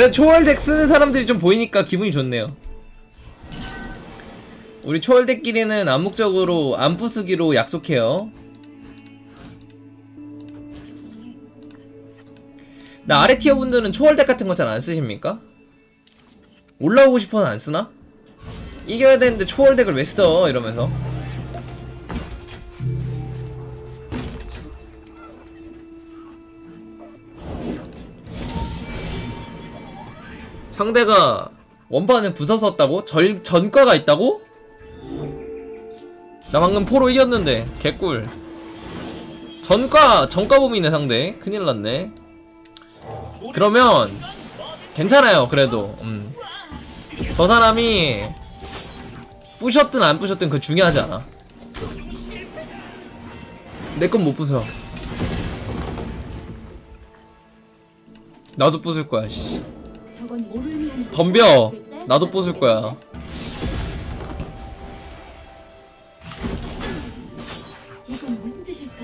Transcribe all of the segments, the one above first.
그래 초월덱 쓰는 사람들이 좀 보이니까 기분이 좋네요 우리 초월덱끼리는 암묵적으로 안 부수기로 약속해요 나 아래 티어 분들은 초월덱 같은 거 잘 안 쓰십니까? 올라오고 싶어서 안 쓰나? 이겨야 되는데 초월덱을 왜 써? 이러면서 상대가 원판을 부서섰다고? 절, 전과가 있다고? 나 방금 포로 이겼는데 개꿀. 전과 전과 범위네 상대. 큰일 났네. 그러면 괜찮아요 그래도. 음. 저 사람이 부셨든 안 부셨든 그 중요하지 않아. 내 건 못 부숴. 나도 부술 거야 씨 덤벼. 나도 부술 거야. 이건 무슨 뜻일까?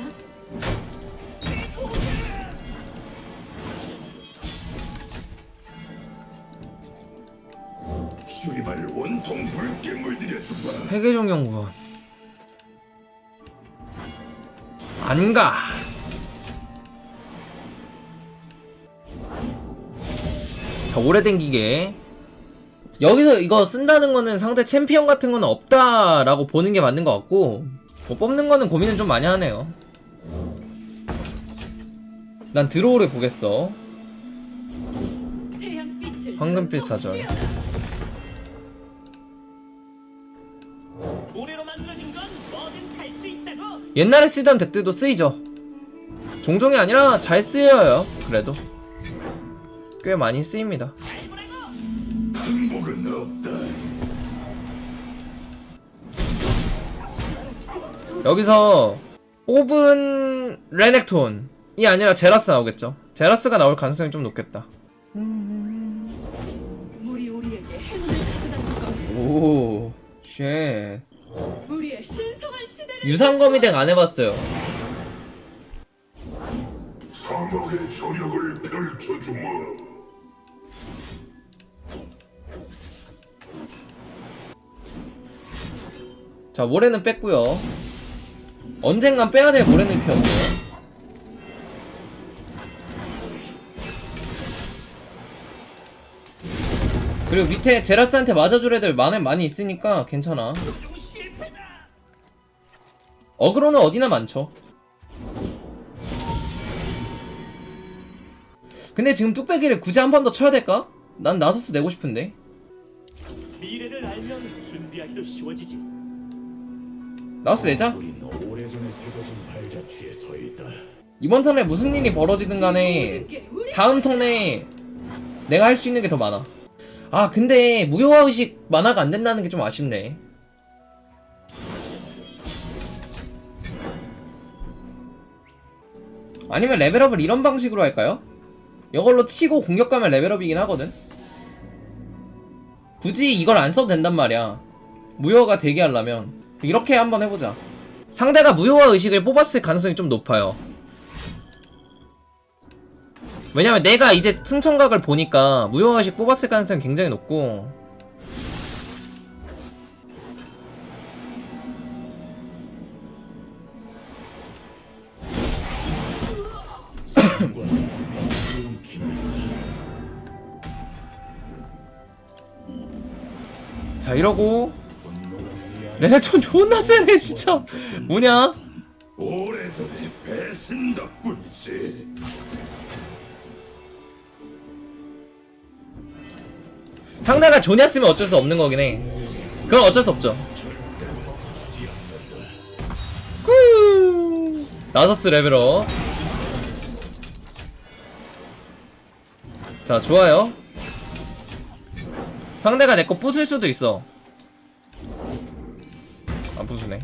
수리발 온통 붉게 물들여주마 회계종 연구원. 안가 자 오래된 기계 여기서 이거 쓴다는 거는 상대 챔피언 같은 거는 없다라고 보는 게 맞는 것 같고 뭐 뽑는 거는 고민은 좀 많이 하네요 난 드로우를 보겠어 황금빛 사절 건. 옛날에 쓰던 덱들도 쓰이죠. 종종이 아니라 잘 쓰여요. 그래도 꽤 많이 쓰입니다. 행복은 없다 여기서 뽑은 레넥톤이 아니라 제라스 나오겠죠. 제라스가 나올 가능성이 좀 높겠다. 오, 쉣. 유상검이 덱안 해봤어요. 사막의 저력을 펼쳐주마 자, 모래는 뺐고요. 언젠간 빼야 될 모래는 피었어요. 그리고 밑에 제라스한테 맞아줄 애들 많이 많이 있으니까 괜찮아. 어그로는 어디나 많죠. 근데 지금 뚝배기를 굳이 한 번 더 쳐야 될까? 난 나서스 내고 싶은데. 미래를 알면 준비하기도 쉬워지지. 나서스 내자. 있다 이번 턴에 무슨 일이 벌어지든 간에 다음 턴에 내가 할 수 있는 게 더 많아. 아 근데 무효화 의식 만화가 안 된다는 게 좀 아쉽네. 아니면 레벨업을 이런 방식으로 할까요? 이걸로 치고 공격 가면 레벨업이긴 하거든. 굳이 이걸 안 써도 된단 말이야. 무효가 되게 하려면 이렇게 한번 해보자. 상대가 무효화 의식을 뽑았을 가능성이 좀 높아요. 왜냐면 내가 이제 승천각을 보니까 무효화식 뽑았을 가능성이 굉장히 높고 자 이러고 레넥톤 존나 세네 진짜. 뭐냐? 오래전에 배신 덕분이지. 상대가 조냐스면 어쩔 수 없는 거긴 해. 그건 어쩔 수 없죠. 후! 나서스 레벨업. 자 좋아요. 상대가 내 거 부술 수도 있어 안 부수네.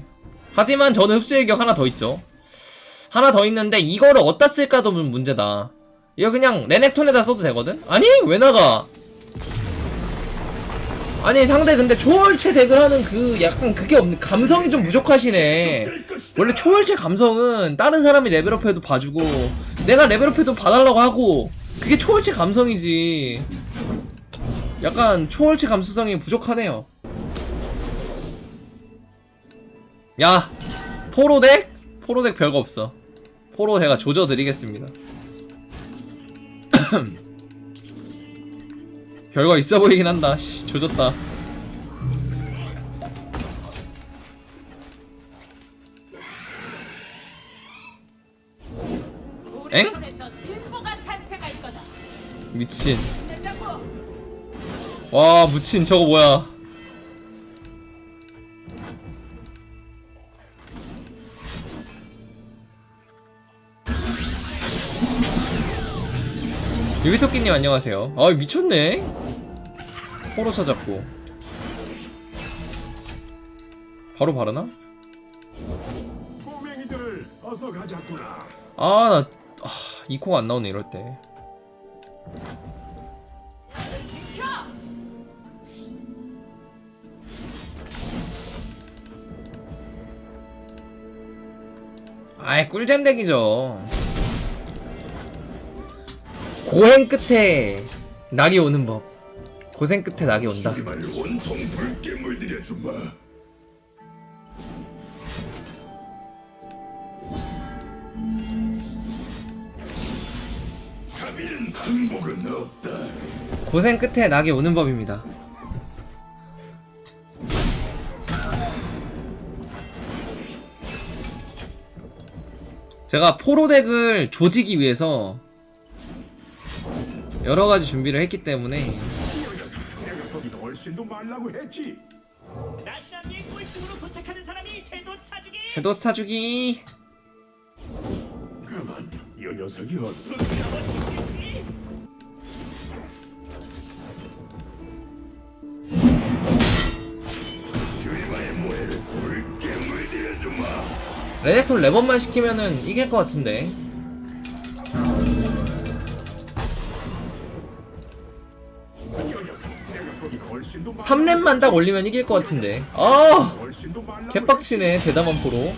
하지만 저는 흡수 일격 하나 더 있죠. 하나 더 있는데 이거를 어디다 쓸까도 문제다. 이거 그냥 레넥톤에다 써도 되거든? 아니 왜 나가? 아니 상대 근데 초월체 덱을 하는 그 약간 그게 없는 감성이 좀 부족하시네. 원래 초월체 감성은 다른 사람이 레벨업해도 봐주고 내가 레벨업해도 봐달라고 하고 그게 초월체 감성이지. 약간 초월체 감수성이 부족하네요. 야, 포로덱? 포로덱 별거 없어. 포로 제가 조져드리겠습니다. 별거 있어 보이긴 한다. 씨, 조졌다. 엥? 미친. 와, 무친 저거 뭐야? 유비토끼님 안녕하세요. 아 미쳤네. 포로 찾았고. 바로 바르나? 가자꾸나. 아, 나, 아, 이코가 안 나오네, 이럴 때. 아이, 꿀잼 덱이죠. 고행 끝에 낙이 오는 법. 고생 끝에 낙이 온다. 이발 온통 붉게 물들여 주마. 자비는 항복은 없다. 고생 끝에 낙이 오는 법입니다. 제가 포로덱을 조지기 위해서 여러 가지 준비를 했기 때문에. 제도 사주기 그만, 이 녀석이 어서. 레넥톨 레번만 시키면은 이길 것 같은데 3렙만 딱 올리면 이길 것 같은데. 아 개빡치네 대담한 포로.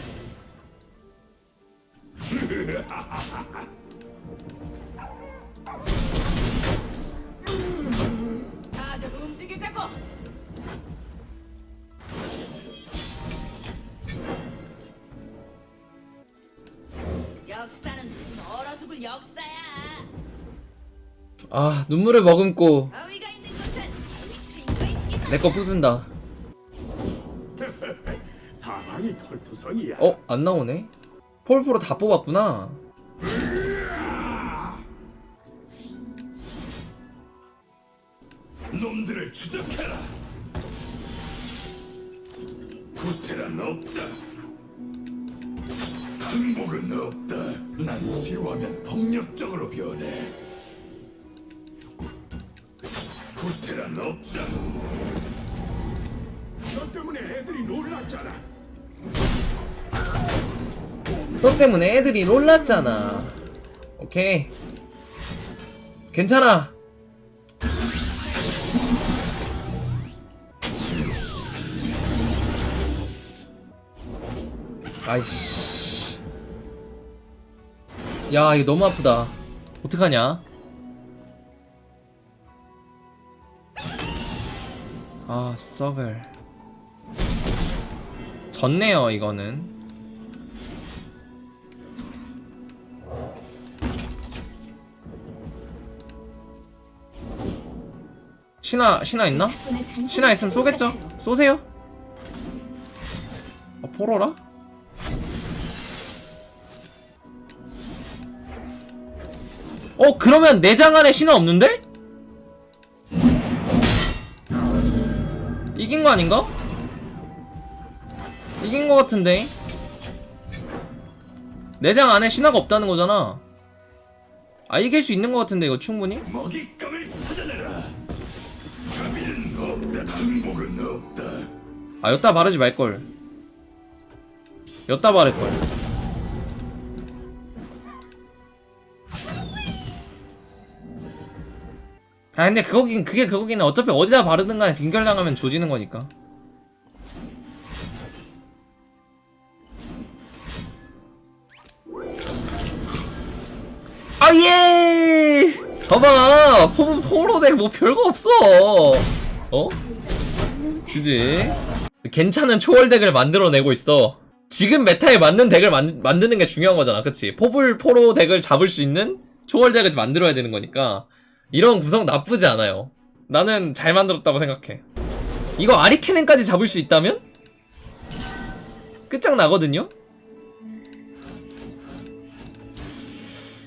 아 눈물을 머금고 내 거 부순다 사방이 털투성이야. 어? 안 나오네? 폴프로 다 뽑았구나 놈들을 추적해라. 구태란 없다. 항복은 없다. 난 지루하면 폭력적으로 변해. 구태란 없다. 너 때문에 애들이 놀랐잖아. 너 때문에 애들이 놀랐잖아. 오케이. 괜찮아. 아이씨. 야 이거 너무 아프다. 어떡하냐? 아 썩을 졌네요 이거는 신화 신화 있나? 신화 있으면 쏘겠죠? 쏘세요. 아, 포로라? 어 그러면 내장 안에 신화 없는데? 이긴 거 아닌가? 이긴 거 같은데 내장 안에 신화가 없다는 거잖아 아 이길 수 있는 거 같은데 이거 충분히? 먹잇감을 찾아내라. 자비는 없다. 항복은 없다. 아 여따 바르지 말걸 여따 바를걸 아 근데 그거긴 그게 그거긴 해. 어차피 어디다 바르든 간에 빙결당하면 조지는 거니까 아 예 봐봐 포 포로덱 뭐 별거 없어 어? 그지? 괜찮은 초월 덱을 만들어내고 있어 지금 메타에 맞는 덱을 만, 만드는 게 중요한 거잖아 그치? 포블 포로 덱을 잡을 수 있는 초월 덱을 만들어야 되는 거니까 이런 구성 나쁘지 않아요 나는 잘 만들었다고 생각해 이거 아리케넨까지 잡을 수 있다면? 끝장나거든요?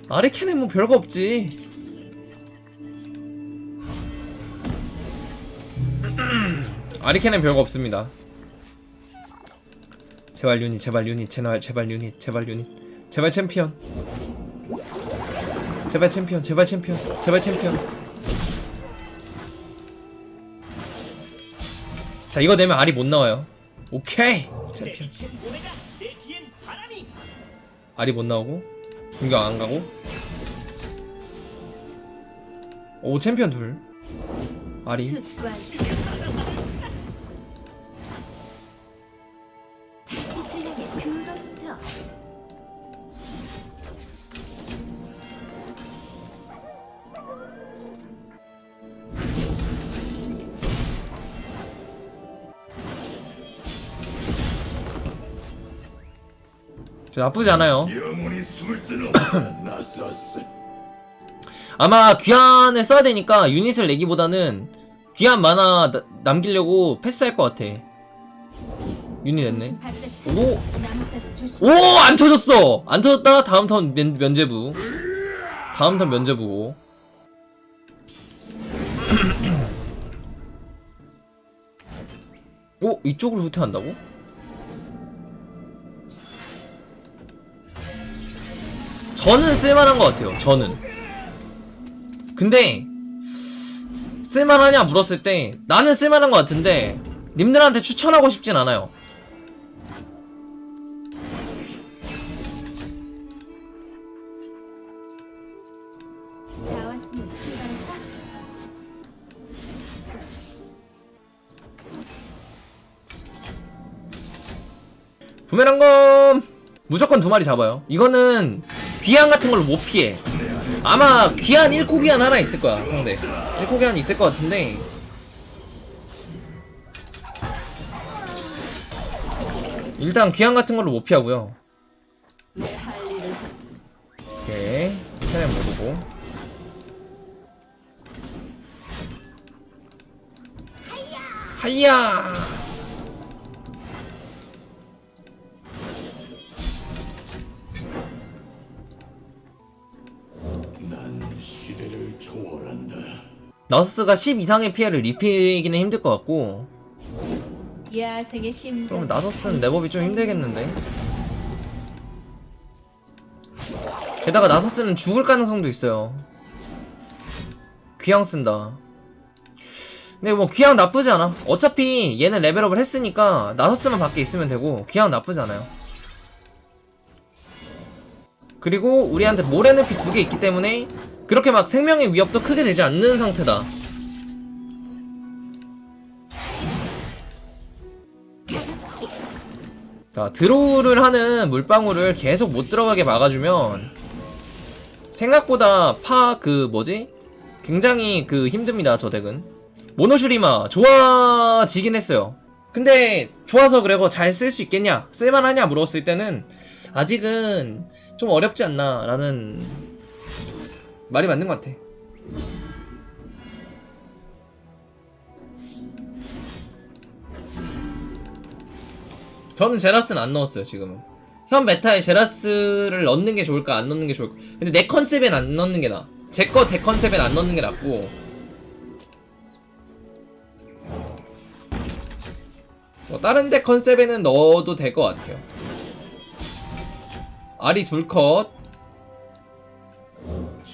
아리케넨 뭐 별거 없지 아리케넨 별거 없습니다. 제발 유닛, 제발 유닛, 제발 제발 유닛, 제발 유닛, 제발 챔피언, 제발 챔피언, 제발 챔피언, 제발 챔피언. 자 이거 내면 알이 못 나와요. 오케이 챔피언. 알이 못 나오고 공격 안 가고. 오 챔피언 둘. 저 나쁘지 않아요. 아마 귀환을 써야 되니까 유닛을 내기보다는 귀환 만화 나- 남기려고 패스할 것 같아. 유닛 냈네. 오! 오! 안 터졌어! 안 터졌다? 다음 턴 면, 면제부. 다음 턴 면제부고. 오! 이쪽으로 후퇴한다고? 저는 쓸만한 것 같아요. 저는. 근데 쓸만하냐 물었을 때 나는 쓸만한 것 같은데 님들한테 추천하고 싶진 않아요. 부메랑검 무조건 두 마리 잡아요. 이거는 귀환 같은 걸로 못 피해. 아마 귀환 1코 귀환 하나 있을 거야 상대. 1코 귀환 있을 것 같은데. 일단 귀환 같은 걸로 못 피하고요. 오케이 체력 모르고. 하이야. 너스가 10 이상의 피해를 입히기는 힘들 것 같고. 그러면 나서스는 랩업이 좀 힘들겠는데? 게다가 나서스는 죽을 가능성도 있어요. 귀향 쓴다. 근데 뭐 귀향 나쁘지 않아. 어차피 얘는 레벨업을 했으니까 나서스만 밖에 있으면 되고 귀향 나쁘지 않아요. 그리고 우리한테 모래늪이 두 개 있기 때문에 그렇게 막 생명의 위협도 크게 되지 않는 상태다 자, 드로우를 하는 물방울을 계속 못 들어가게 막아주면 생각보다 파 그 뭐지? 굉장히 그 힘듭니다, 저 덱은. 모노슈리마 좋아지긴 했어요. 근데 좋아서 그래서 잘 쓸 수 있겠냐? 쓸만하냐 물었을 때는 아직은 좀 어렵지 않나 라는 말이 맞는 것 같아. 저는 제라스는 안 넣었어요 지금은. 현 메타에 제라스를 넣는 게 좋을까 안 넣는 게 좋을까? 근데 내 컨셉엔 안 넣는 게 나아 제거 대 컨셉엔 안 넣는 게 낫고. 뭐 다른 데 컨셉에는 넣어도 될 것 같아요. 알이 둘컷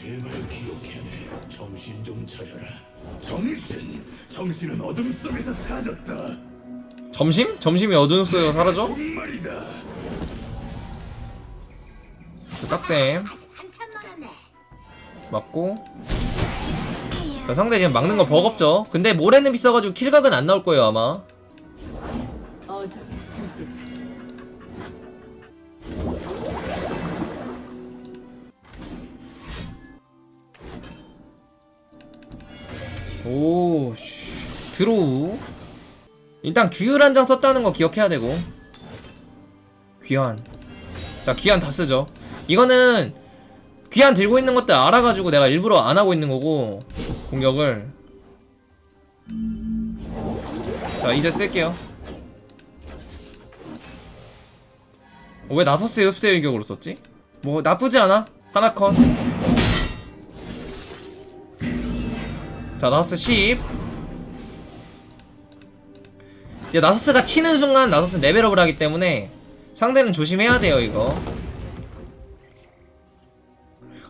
제발 기억해내. 정신 좀 차려라. 정신. 정신은 어둠 속에서 사라졌다. 점심? 점심이 어두운 속에서 사라져? 정말이다. 그 딱댐 한참 멀었네. 맞고 자, 상대 지금 막는 거 버겁죠 근데 모래는 비싸가지고 킬각은 안 나올 거예요 아마 오, 씨. 드로우. 일단 규율 한 장 썼다는 거 기억해야 되고. 귀환. 자, 귀환 다 쓰죠. 이거는 귀환 들고 있는 것들 알아가지고 내가 일부러 안 하고 있는 거고, 공격을. 자, 이제 쓸게요. 어, 왜 나서스의 흡세 일격으로 썼지? 뭐, 나쁘지 않아. 하나 컷. 자, 나서스 10. 이제 나서스가 치는 순간 나서스 레벨업을 하기 때문에 상대는 조심해야 돼요, 이거.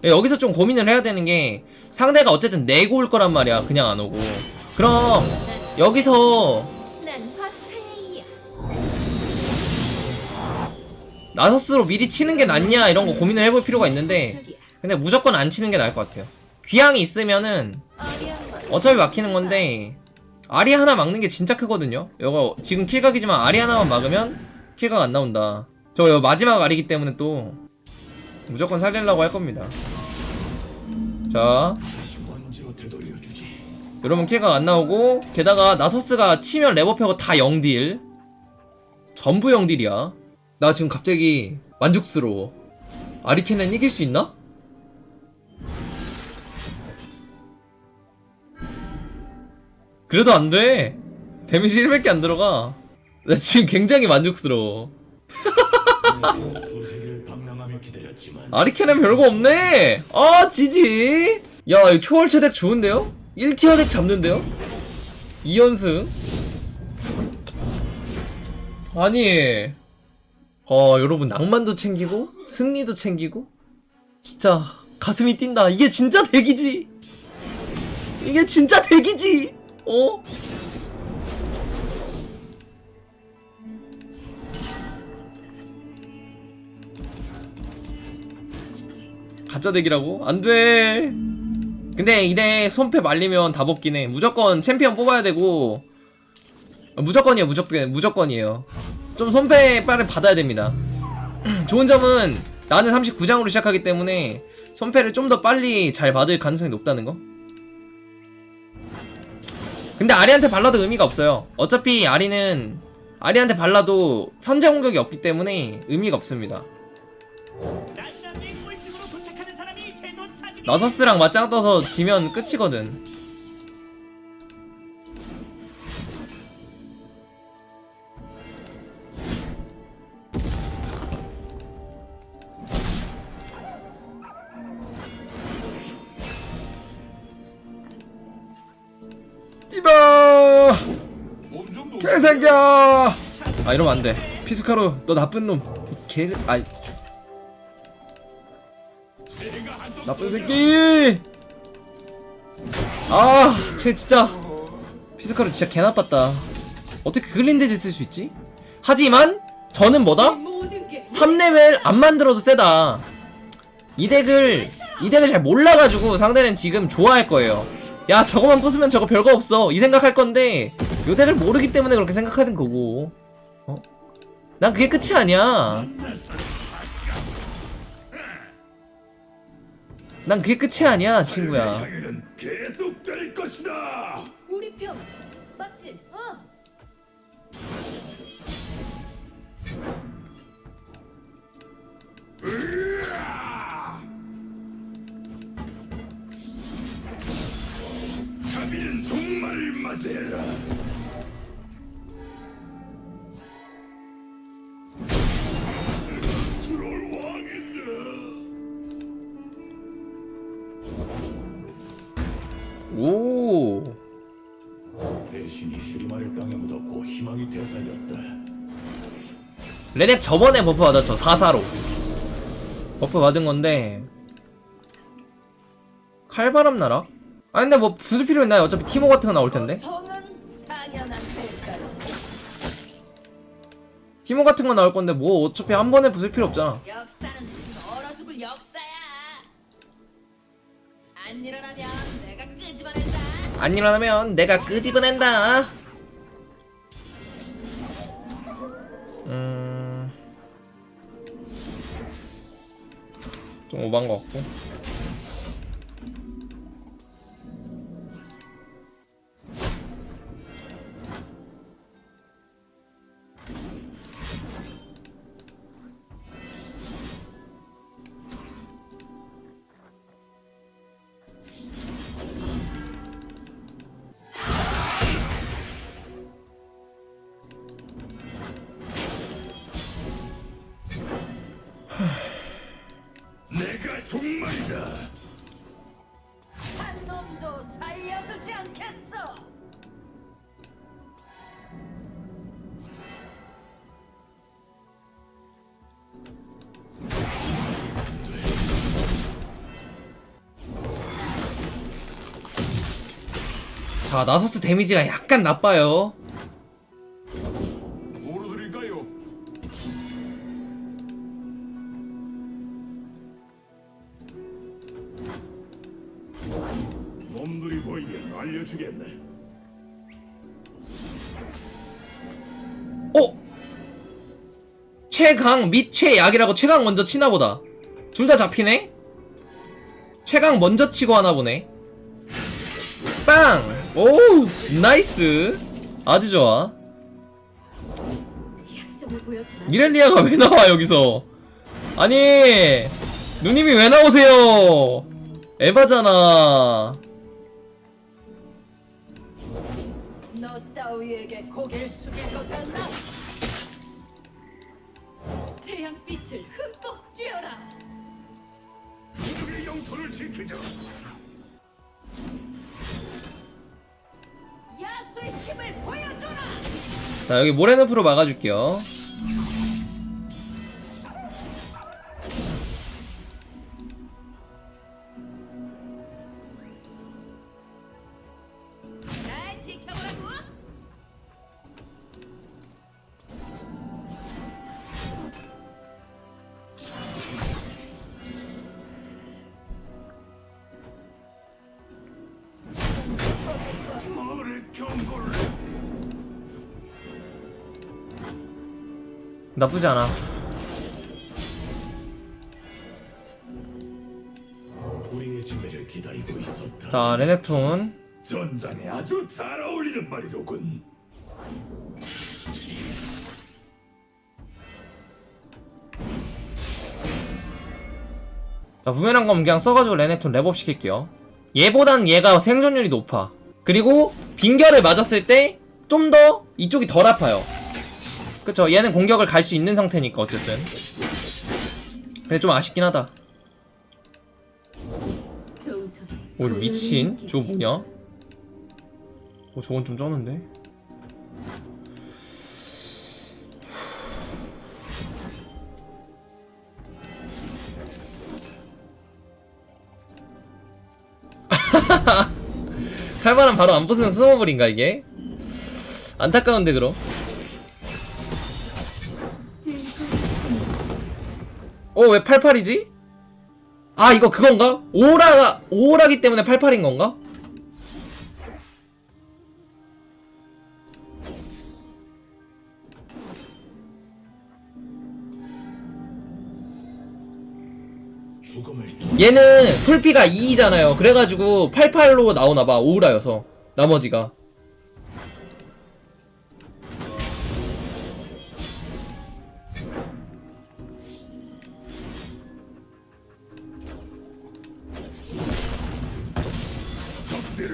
예, 여기서 좀 고민을 해야 되는 게 상대가 어쨌든 내고 올 거란 말이야, 그냥 안 오고. 그럼 여기서. 나서스로 미리 치는 게 낫냐 이런 거 고민을 해볼 필요가 있는데. 근데 무조건 안 치는 게 나을 것 같아요. 귀향이 있으면은 어차피 막히는 건데 아리 하나 막는 게 진짜 크거든요. 이거 지금 킬각이지만 아리 하나만 막으면 킬각 안 나온다. 저 마지막 아리기 때문에 또 무조건 살리려고 할 겁니다. 자. 여러분 킬각 안 나오고 게다가 나서스가 치면 레버페고 다 0딜 전부 0딜이야. 나 지금 갑자기 만족스러워. 아리케는 이길 수 있나? 그래도 안 돼. 데미지 1밖에 안 들어가. 나 지금 굉장히 만족스러워. 수세기를 방랑하며 기다렸지만 아리케는 별거 없네. 아, 지지. 야, 이 초월 체 덱 좋은데요? 1티어 덱 잡는데요? 2연승. 아니. 어, 여러분 낭만도 챙기고 승리도 챙기고 진짜 가슴이 뛴다. 이게 진짜 덱이지. 이게 진짜 덱이지. 어? 가짜 덱이라고? 안 돼. 근데 이대 손패 말리면 다 해. 무조건 챔피언 뽑아야 되고 아, 무조건이에요. 무조건 무조건이에요. 좀 손패 빨리 받아야 됩니다. 좋은 점은 나는 39장으로 시작하기 때문에 손패를 좀 더 빨리 잘 받을 가능성이 높다는 거. 근데 아리한테 발라도 의미가 없어요. 어차피 아리는 아리한테 발라도 선제 공격이 없기 때문에 의미가 없습니다. 나서스랑 맞짱 떠서 지면 끝이거든. 띠바 개새끼야 아 이러면 안 돼 피스카루 너 나쁜 놈 개 아이 나쁜 새끼 아 쟤 진짜 피스카루 진짜 개 나빴다 어떻게 그글린데지 쓸 수 있지? 하지만 저는 뭐다? 모든 게 3레벨 안 만들어도 세다. 이 덱을 이 덱을 잘 몰라가지고 상대는 지금 좋아할 거예요. 야 저거만 부수면 저거 별거 없어 이 생각할 건데 요 덱을 모르기 때문에 그렇게 생각하는 거고. 어? 난 그게 끝이 아니야. 난 그게 끝이 아니야 친구야. 우리 편 맞지? 어. 자비는 정말. 트롤 왕인다. 오. 대신이 슈리마를 땅에 묻었고 희망이 되살렸다. 레넥 저번에 버프 받았죠 4사로 버프 받은 건데 칼바람 나라? 아 근데 뭐 부술 필요 있나요? 어차피 티모 같은 거 나올 텐데 티모 같은 거 나올 건데 뭐 어차피 한 번에 부술 필요 없잖아 역사는 무슨 얼어 죽을 역사야. 안 일어나면 내가 끄집어낸다. 안 일어나면 내가 끄집어낸다 음... 좀 오반 것 같고 종말이다. 한 놈도 살려주지 않겠어. 자 나서스 데미지가 약간 나빠요 최강 및 최약이라고 최강 먼저 치나 보다 둘 다 잡히네? 최강 먼저 치고 하나 보네 빵! 오우 나이스 아주 좋아? 미렐리아가 왜 나와 여기서 아니 누님이 왜 나오세요 에바잖아 너 따위에게 고개를 숙일 것 같나? 우리의 영토를 지키자. 야수의 힘을 보여줘라. 자 여기 모레너프로 막아줄게요 나쁘지 않아. 자 레넥톤. 전장에 아주 잘 어울리는 말이로군. 자 부메랑 검 그냥 써가지고 레넥톤 랩업 시킬게요. 얘보단 얘가 생존율이 높아. 그리고 빙결을 맞았을 때 좀 더 이쪽이 덜 아파요 그쵸 얘는 공격을 갈 수 있는 상태니까 어쨌든. 근데 좀 아쉽긴 하다. 오 미친. 저거 뭐냐? 오 저건 좀 쩌는데? 칼바람 바로 안 부수면 스모블인가 이게? 안타까운데 그럼 어 왜 88이지? 아 이거 그건가? 오라가 오라기 때문에 88인 건가? 얘는 풀피가 2잖아요. 그래가지고 88로 나오나봐. 오라여서 나머지가.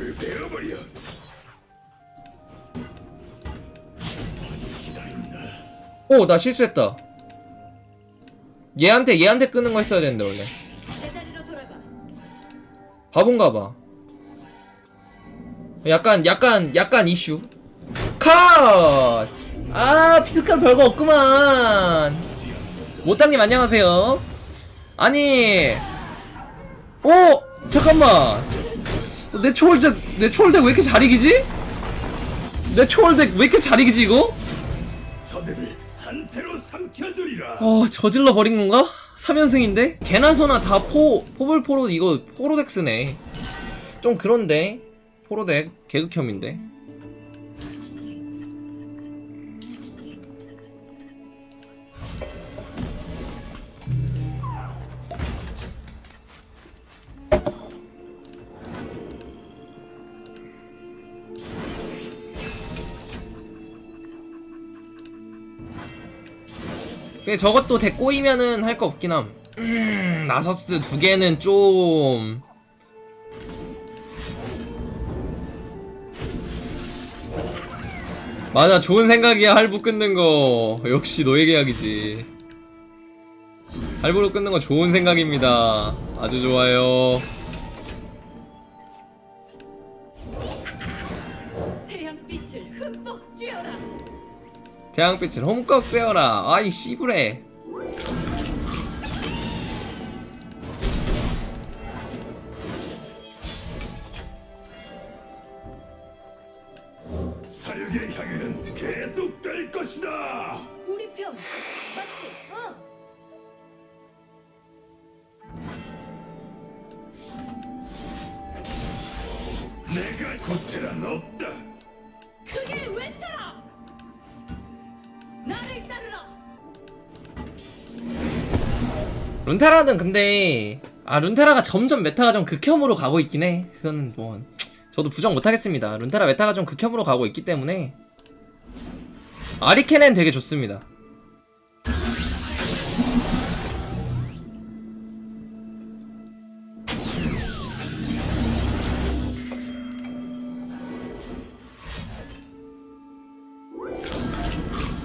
적들을 베어버려. 오 나 실수했다. 얘한테 얘한테 끄는 거 했어야 되는데 원래. 바본가 봐. 약간 약간 약간 이슈. 컷! 아 피스칼 별거 없구만. 모땅님 안녕하세요. 아니, 오 잠깐만. 내 초월덱 내 초월덱 왜 이렇게 잘 이기지? 내 초월덱 왜 이렇게 잘 이기지 이거? 저들을 산채로 삼켜주리라. 어 저질러 버린 건가? 3연승인데? 개나 소나 다 포, 포블포로 이거 포로덱 쓰네 좀 그런데 포로덱 개극혐인데 근데 저것도 대 꼬이면은 할 거 없긴 함. 음, 나서스 두 개는 좀. 맞아, 좋은 생각이야, 할부 끊는 거. 역시 노예 계약이지. 할부로 끊는 거 좋은 생각입니다. 아주 좋아요. 태양빛을 홈꺽 쬐어라. 아이 씨부레. 사륙의 향연은 계속될 것이다. 우리 편 맞지? 어. 내가 고태란 없다. 룬테라는 근데 아 룬테라가 점점 메타가 좀 극혐으로 가고 있긴 해. 그거는 뭐 저도 부정 못하겠습니다. 룬테라 메타가 좀 극혐으로 가고 있기 때문에 아리케넨 되게 좋습니다.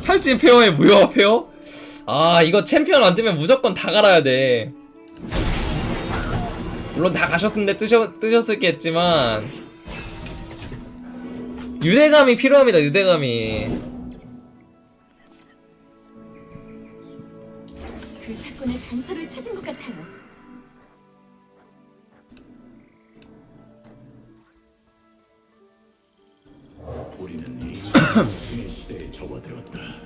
탈진 페어에 무효화 페어? 아 이거 챔피언 안 뜨면 무조건 다 갈아야 돼 물론 다 가셨는데 뜨셨, 뜨셨을겠지만 유대감이 필요합니다 유대감이 그 사건의 단서를 찾은 것 같아요. 우리는 중의 시대에 접어들었다.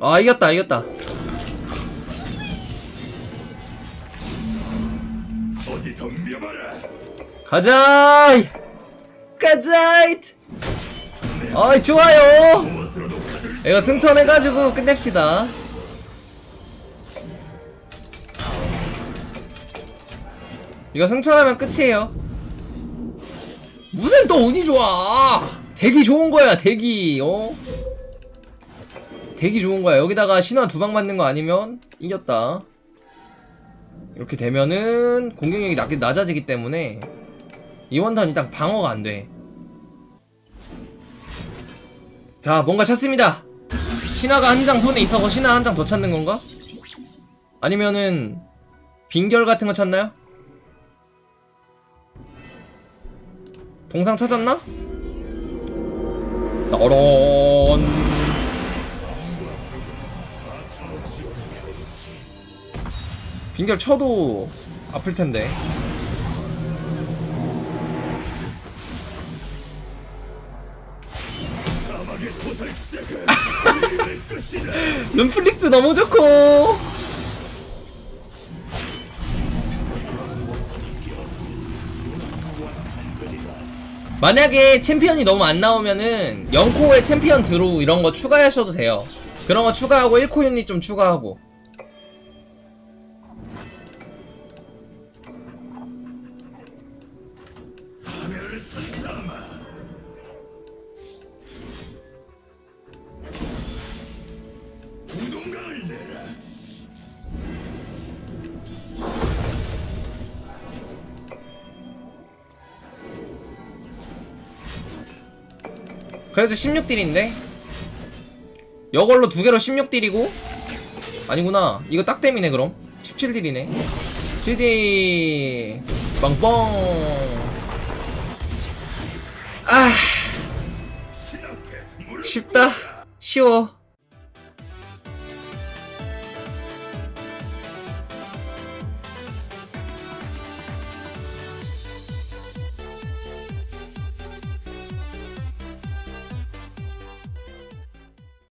아 이겼다 이겼다. 어디 덤벼봐라. 가자! 가자 아이 좋아요. 이거 승천해가지고 끝냅시다. 이거 승천하면 끝이에요. 무슨 또 운이 좋아 대기 좋은 거야 대기. 어 대기 좋은 거야 여기다가 신화 두 방 맞는 거 아니면 이겼다 이렇게 되면은 공격력이 낮, 낮아지기 때문에 이 원단 일단 방어가 안 돼 자 뭔가 찾습니다 신화가 한 장 손에 있어서 신화 한 장 더 찾는 건가? 아니면은 빈결 같은 거 찾나요? 동상 찾았나? 너런 빈결 쳐도 아플 텐데. 룬플릭스 너무 좋고. 만약에 챔피언이 너무 안 나오면은 0코어에 챔피언 드로우 이런 거 추가하셔도 돼요. 그런 거 추가하고 1코 유닛 좀 추가하고 그래도 16딜인데? 이걸로 두 개로 16딜이고? 아니구나. 이거 딱땜이네 그럼. 17딜이네. 지지. 빵뻥. 아. 쉽다. 쉬워